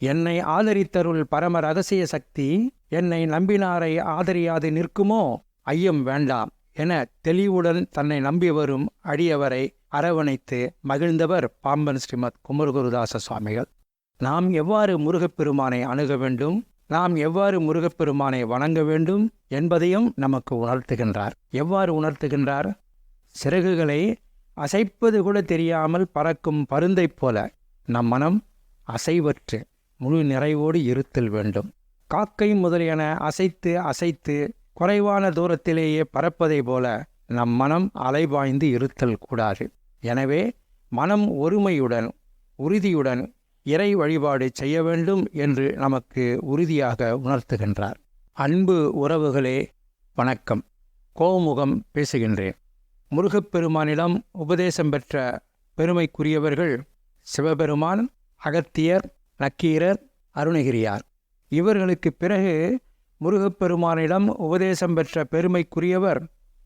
என்னை ஆதரித்தருள் பரம ரகசிய சக்தி என்னை நம்பினாரை ஆதரியாது நிற்குமோ? ஐயம் வேண்டாம் என தெளிவுடன் தன்னை நம்பி வரும் அடியவரை அரவணைத்து மகிழ்ந்தவர் பாம்பன் ஸ்ரீமத் குமரகுருதாச சுவாமிகள். நாம் எவ்வாறு முருகப்பெருமானை அணுக வேண்டும்? நாம் எவ்வாறு முருகப்பெருமானை வணங்க வேண்டும் என்பதையும் நமக்கு உணர்த்துகின்றார். எவ்வாறு உணர்த்துகின்றார்? சிறகுகளை அசைப்பது கூட தெரியாமல் பறக்கும் பருந்தைப் போல நம் மனம் அசைவற்று முழு நிறைவோடு இருத்தல் வேண்டும். காக்கை முதலியன அசைத்து அசைத்து குறைவான தூரத்திலேயே பறப்பதை போல நம் மனம் அலைபாய்ந்து இருத்தல் கூடாது. எனவே மனம் ஒருமையுடன் உறுதியுடன் இறை வழிபாடு செய்ய வேண்டும் என்று நமக்கு உறுதியாக உணர்த்துகின்றார். அன்பு உறவுகளே வணக்கம். கோமுகம் பேசுகின்றேன். முருகப்பெருமானிடம் உபதேசம் பெற்ற பெருமைக்குரியவர்கள் சிவபெருமான் அகத்தியர் நக்கீரர் அருணகிரியார். இவர்களுக்கு பிறகு முருகப்பெருமானிடம் உபதேசம் பெற்ற பெருமைக்குரியவர்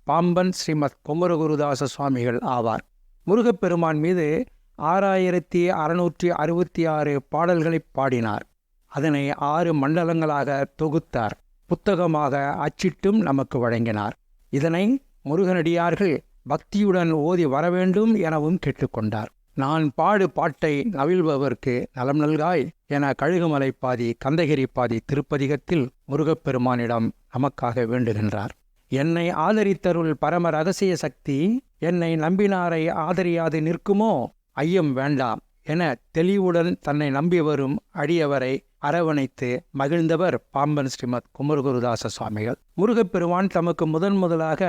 பாம்பன் ஸ்ரீமத் குமரகுருதாச சுவாமிகள் ஆவார். முருகப்பெருமான் மீது ஆறாயிரத்தி அறுநூற்றி அறுபத்தி ஆறு பாடல்களை பாடினார். அதனை ஆறு மண்டலங்களாக தொகுத்தார். புத்தகமாக அச்சிட்டும் நமக்கு வழங்கினார். இதனை முருகனடியார்கள் பக்தியுடன் ஓதி வரவேண்டும் எனவும் கேட்டுக்கொண்டார். நான் பாடு பாட்டை நவிழ்பவர்க்கு நலம் நல்காய் என கழுகுமலை பாதி கந்தகிரி பாதி திருப்பதிகத்தில் முருகப்பெருமானிடம் நமக்காக வேண்டுகின்றார். என்னை ஆதரித்தருள் பரம ரகசிய சக்தி என்னை நம்பினாரை ஆதரியாது நிற்குமோ? ஐயம் வேண்டாம். என தெளிவுடன் தன்னை நம்பி வரும் அடியவரை அரவணைத்து மகிழ்ந்தவர் பாம்பன் ஸ்ரீமத் குமரகுருதாச சுவாமிகள். முருகப்பெருவான் தமக்கு முதன் முதலாக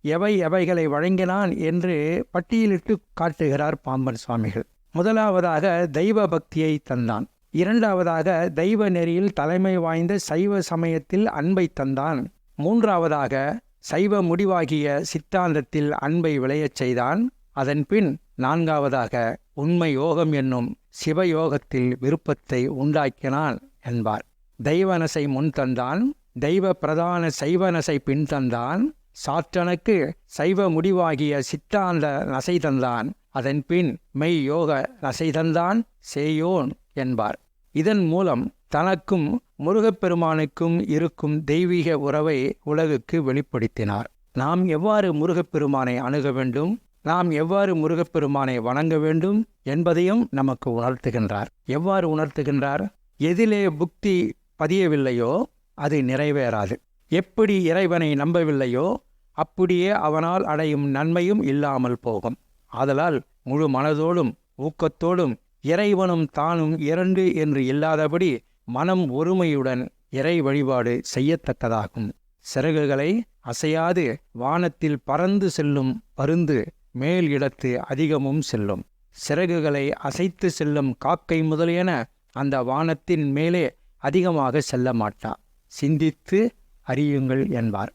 எவை எவைகளை வழங்கினான் என்று பட்டியலிட்டு காட்டுகிறார் பாம்பன் சுவாமிகள். முதலாவதாக தெய்வ பக்தியை தந்தான். இரண்டாவதாக தெய்வ நெறியில் தலைமை வாய்ந்த சைவ சமயத்தில் அன்பை தந்தான். மூன்றாவதாக சைவ முடிவாகிய சித்தாந்தத்தில் அன்பை விளையச் செய்தான். அதன்பின் நான்காவதாக உண்மை யோகம் என்னும் சிவயோகத்தில் விருப்பத்தை உண்டாக்கினான் என்பார். தெய்வனசை முன் தந்தான் தெய்வ பிரதான சைவனசை பின் தந்தான் சாற்றனுக்கு சைவ முடிவாகிய சித்தாந்த நசை தந்தான் அதன்பின் மெய் யோக நசை தந்தான் சேயோன் என்பார். இதன் மூலம் தனக்கும் முருகப்பெருமானுக்கும் இருக்கும் தெய்வீக உறவை உலகுக்கு வெளிப்படுத்தினார். நாம் எவ்வாறு முருகப்பெருமானை அணுக வேண்டும்? நாம் எவ்வாறு முருகப்பெருமானை வணங்க வேண்டும் என்பதையும் நமக்கு உணர்த்துகின்றார். எவ்வாறு உணர்த்துகின்றார்? எதிலே புக்தி பதியவில்லையோ அது நிறைவேறாது. எப்படி இறைவனை நம்பவில்லையோ அப்படியே அவனால் அடையும் நன்மையும் இல்லாமல் போகும். ஆதலால் முழு மனதோடும் ஊக்கத்தோடும் இறைவனும் தானும் இரண்டு என்று இல்லாதபடி மனம் ஒருமையுடன் இறை வழிபாடு செய்யத்தக்கதாகும். சிறகுகளை அசையாது வானத்தில் பறந்து செல்லும் பருந்து மேல் இடத்து அதிகமும் செல்லும். சிறகுகளை அசைத்து செல்லும் காக்கை முதலியன அந்த வானத்தின் மேலே அதிகமாக செல்ல மாட்டா. சிந்தித்து அறியுங்கள் என்பார்.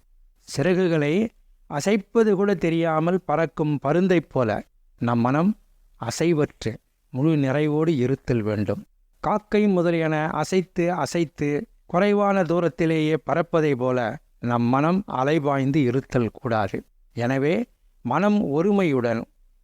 சிறகுகளை அசைப்பது கூட தெரியாமல் பறக்கும் பருந்தைப் போல நம் மனம் அசைவற்று முழு நிறைவோடு இருத்தல் வேண்டும். காக்கை முதலியன அசைத்து அசைத்து குறைவான தூரத்திலேயே பறப்பதை போல நம் மனம் அலைபாய்ந்து இருத்தல் கூடாது. எனவே மனம் ஒருமையுடன்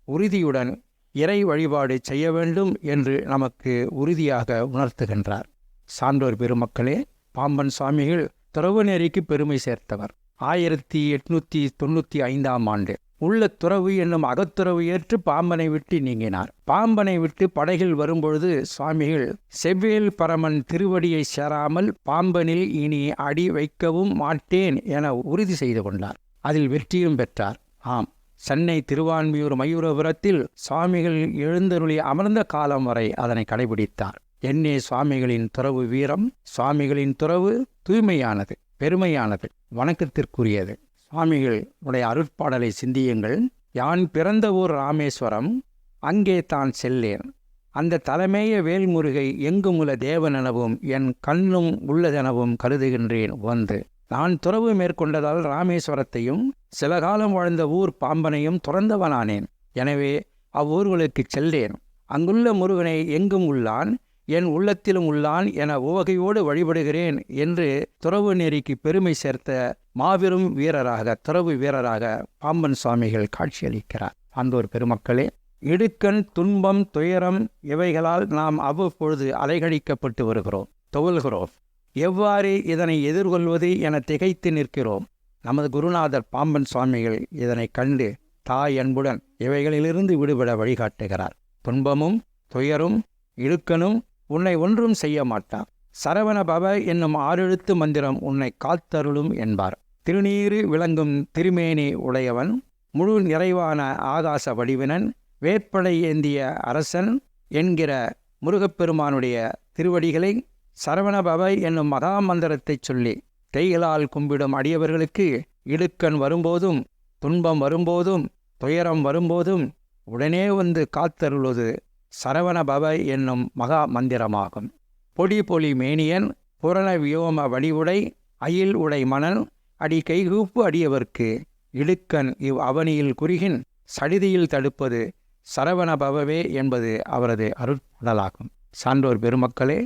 உறுதியுடன் இறை வழிபாடு செய்ய வேண்டும் என்று நமக்கு உறுதியாக உணர்த்துகின்றார். சான்றோர் பெருமக்களே பாம்பன் சுவாமிகள் துறவு நெறிக்கு பெருமை சேர்த்தவர். ஆயிரத்தி எட்நூத்தி தொண்ணூற்றி ஐந்தாம் ஆண்டு உள்ள துறவு என்னும் அகத்துறவு ஏற்று பாம்பனை விட்டு நீங்கினார். பாம்பனை விட்டு படகில் வரும்பொழுது சுவாமிகள் செவ்வேல் பரமன் திருவடியை சேராமல் பாம்பனில் இனி அடி வைக்கவும் மாட்டேன் என உறுதி செய்து கொண்டார். அதில் வெற்றியும் பெற்றார். ஆம். சென்னை திருவான்மியூர் மயூரபுரத்தில் சுவாமிகள் எழுந்தருளி அமர்ந்த காலம் வரை அதனை கடைபிடித்தார். என்னே சுவாமிகளின் துறவு வீரம் சுவாமிகளின் துறவு தூய்மையானது பெருமையானது வணக்கத்திற்குரியது. சுவாமிகள் உடைய அருட்பாடலை சிந்தியுங்கள். யான் பிறந்த ஊர் ராமேஸ்வரம் அங்கே தான் செல்லேன். அந்த தலைமேய வேல்முருகை எங்குமுல தேவனெனவும் என் கண்ணும் உள்ளதெனவும் கருதுகின்றேன் வந்து. நான் துறவு மேற்கொண்டதால் ராமேஸ்வரத்தையும் சில காலம் வாழ்ந்த ஊர் பாம்பனையும் துறந்தவனானேன். எனவே அவ்வூர்களுக்குச் செல்லேன். அங்குள்ள முருகனை எங்கும் உள்ளான்? என் உள்ளத்திலும் உள்ளான் என உவகையோடு வழிபடுகிறேன் என்று துறவு நெறிக்கு பெருமை சேர்த்த மாபெரும் வீரராக துறவு வீரராக பாம்பன் சுவாமிகள் காட்சியளிக்கிறார். அந்தோர் பெருமக்களே இடுக்கண் துன்பம் துயரம் இவைகளால் நாம் அவ்வப்பொழுது அலைகழிக்கப்பட்டு வருகிறோம். துவல்கிறோம். எவ்வாறு இதனை எதிர்கொள்வது என திகைத்து நிற்கிறோம். நமது குருநாதர் பாம்பன் சுவாமிகள் இதனை கண்டு தாய் அன்புடன் இவைகளிலிருந்து விடுபட வழிகாட்டுகிறார். துன்பமும் துயரும் இழுக்கனும் உன்னை ஒன்றும் செய்ய மாட்டான் சரவண பவ என்னும் ஆறெழுத்து மந்திரம் உன்னை காத்தருளும் என்பார். திருநீறு விளங்கும் திருமேனி உடையவன் முழு நிறைவான ஆகாச வடிவினன் வேற்படை ஏந்திய அரசன் என்கிற முருகப்பெருமானுடைய திருவடிகளை சரவணபவ என்னும் மகா மந்திரத்தைச் சொல்லி கைகளால் கும்பிடும் அடியவர்களுக்கு இடுக்கண் வரும்போதும் துன்பம் வரும்போதும் துயரம் வரும்போதும் உடனே வந்து காத்தருளுவது சரவணபவ என்னும் மகா மந்திரமாகும் பொடி பொலி மேனியன் புரண வியோம வடிவுடை அயில் உடை மணல் அடி கைகூப்பு அடியவர்க்கு இடுக்கன் இவ் அவனியில் குறுகின் சடிதியில் தடுப்பது சரவணபவவே என்பது அவரது அருட்படலாகும் சான்றோர் பெருமக்களே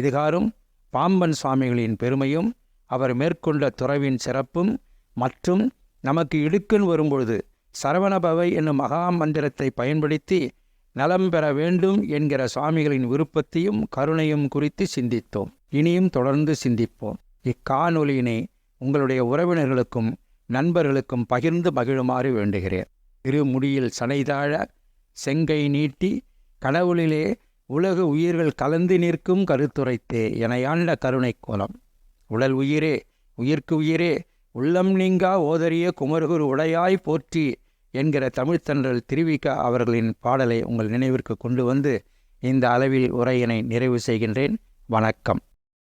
இதுகாரும் பாம்பன் சுவாமிகளின் பெருமையும் அவர் மேற்கொண்ட துறவின் சிறப்பும் மற்றும் நமக்கு இடுக்கன் வரும்பொழுது சரவணபவை என்னும் மகா மந்திரத்தை பயன்படுத்தி நலம் பெற வேண்டும் என்கிற சுவாமிகளின் விருப்பத்தையும் கருணையும் குறித்து சிந்தித்தோம். இனியும் தொடர்ந்து சிந்திப்போம். இக்காணொலியினை உங்களுடைய உறவினர்களுக்கும் நண்பர்களுக்கும் பகிர்ந்து மகிழுமாறு வேண்டுகிறேன். இரு முடியில் சனைதாழ செங்கை நீட்டி கடவுளிலே உலக உயிர்கள் கலந்து நிற்கும் கருத்துரைத்தே எனையாண்ட கருணை கோலம் உடல் உயிரே உயிர்க்கு உயிரே உள்ளம் நீங்கா ஓதரிய குமருகுரு உடையாய் போற்றி என்கிற தமிழ்த்தன்றல் திருவிக அவர்களின் பாடலை உங்கள் நினைவிற்கு கொண்டு வந்து இந்த அளவில் உரையினை நிறைவு செய்கின்றேன். வணக்கம்.